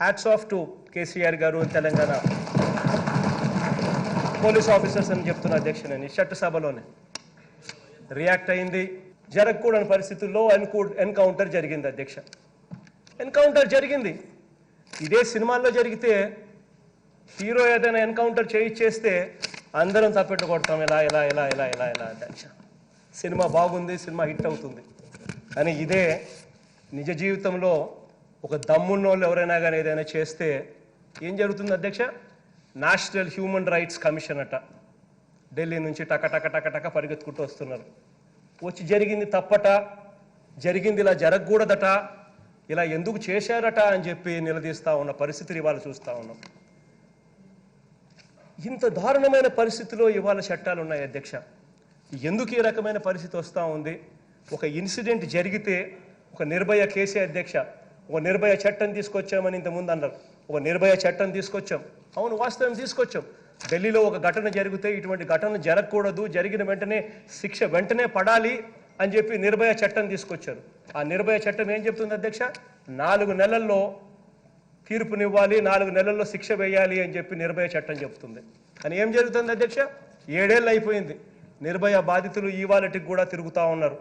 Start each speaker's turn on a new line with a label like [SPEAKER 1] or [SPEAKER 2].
[SPEAKER 1] Hats off to KCR గారు Telangana police officers అని చెప్తున్న అధ్యక్ష నేను సభలోనే రియాక్ట్ అయింది. జరగకూడని పరిస్థితుల్లో ఎన్కూ ఎన్కౌంటర్ జరిగింది అధ్యక్ష. ఎన్కౌంటర్ జరిగింది. ఇదే సినిమాల్లో జరిగితే హీరో ఏదైనా ఎన్కౌంటర్ చేయిచ్చేస్తే అందరం తప్పెట్టు కొడతాం. ఇలా ఇలా ఇలా ఇలా ఇలా ఇలా అధ్యక్ష. సినిమా బాగుంది సినిమా హిట్ అవుతుంది. కానీ ఇదే నిజ జీవితంలో ఒక దమ్మున్న వాళ్ళు ఎవరైనా కానీ ఏదైనా చేస్తే ఏం జరుగుతుంది అధ్యక్ష? నేషనల్ హ్యూమన్ రైట్స్ కమిషన్ అట. ఢిల్లీ నుంచి టక టక టక టక పరిగెత్తుకుంటూ వస్తున్నారు. వచ్చి జరిగింది తప్పట జరిగింది ఇలా జరగకూడదట ఇలా ఎందుకు చేశారట అని చెప్పి నిలదీస్తూ ఉన్న పరిస్థితిని ఇవాళ చూస్తూ ఉన్నాం. ఇంత దారుణమైన పరిస్థితిలో ఇవాళ చట్టాలు ఉన్నాయి అధ్యక్ష. ఎందుకు ఈ రకమైన పరిస్థితి వస్తూ ఉంది? ఒక ఇన్సిడెంట్ జరిగితే ఒక నిర్భయ కేసే అధ్యక్ష. ఒక నిర్భయ చట్టం తీసుకొచ్చామని ఇంతకుముందు అన్నారు. ఒక నిర్భయ చట్టం తీసుకొచ్చాం. అవును వాస్తవం తీసుకొచ్చాం. ఢిల్లీలో ఒక ఘటన జరిగితే ఇటువంటి ఘటన జరగకూడదు. జరిగిన వెంటనే శిక్ష వెంటనే పడాలి అని చెప్పి నిర్భయ చట్టం తీసుకొచ్చారు. ఆ నిర్భయ చట్టం ఏం చెప్తుంది అధ్యక్ష? నాలుగు నెలల్లో తీర్పునివ్వాలి నాలుగు నెలల్లో శిక్ష వేయాలి అని చెప్పి నిర్భయ చట్టం చెప్తుంది. కానీ ఏం జరుగుతుంది అధ్యక్ష? ఏడేళ్ళు అయిపోయింది. నిర్భయ బాధితులు ఇవాళటికి కూడా తిరుగుతూ ఉన్నారు.